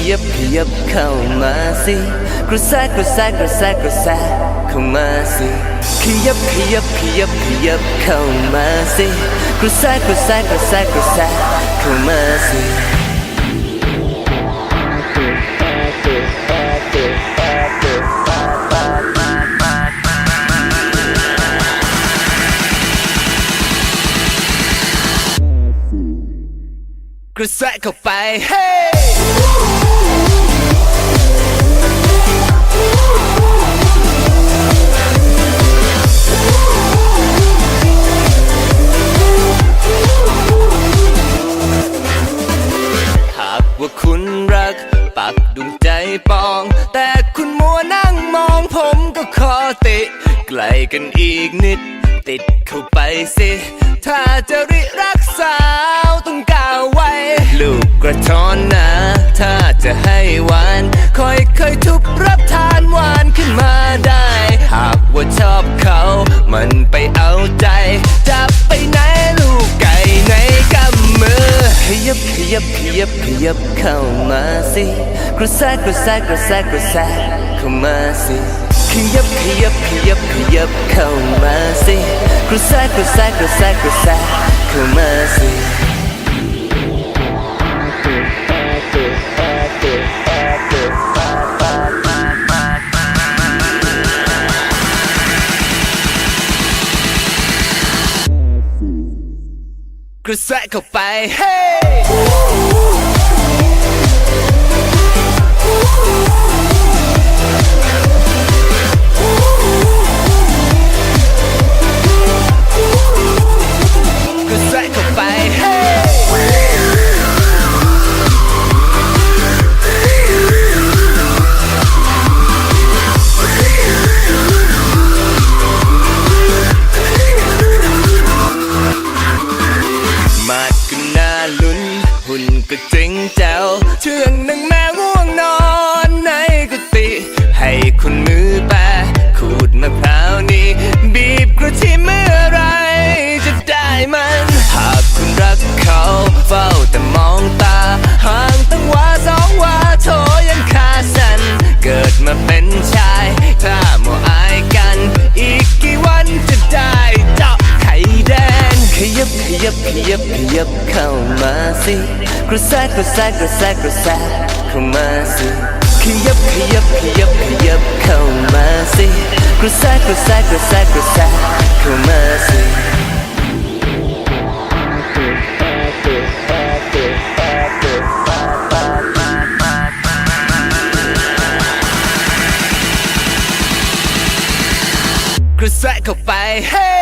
ขยับขยับเข้ามาสิกระแสกระแสกระแสกระแสเข้ามาสิขยับขยับขยับขยับเข้ามาสิกระแสกระแสกระแสกระแสเข้ามาสิกระแสเข้าไป เฮ้ ใจปอง แต่คุณมัวนั่งมองผมก็ขอติไกลกันอีกนิด ติดเข้าไปสิ ถ้าจะริรักสาวต้องก้าวไว้ ลูกกระท้อนนะ ถ้าจะให้หวานค่อยทุบรับทานหวานขึ้นมาได้ หากว่าชอบเขา มันไปเอาใจ จะไปไหนลูกไก่ในกำมือ ขยับขยับขยับขยับเข้ามาสิ กระแสกระแสกระแสกระแสเข้ามาสิขยับขยับขยับขยับเข้ามาสิกระแสกระแสกระแสกระแสเข้ามาสิกระแสเข้าไปเฮ้ นหุ่นก็เจ๋งแจ๋วเชื่องนังแม่ง่วงนอนในกุฏิให้คุณมือแปะขูดมะพร้าวนี้ บีบกระชีเมื่อไรจะได้มัน หากคุณรักเขาเฝ้าแต่มอง ยับขยับขยับเข้ามาสิกระแสกระแสกระแสกระแสเข้ามาสิขยับขยับขยับขยับเข้ามาสิกระแสกระแสกระแสกระแสเข้ามาสิกระแสเข้าไปเฮ้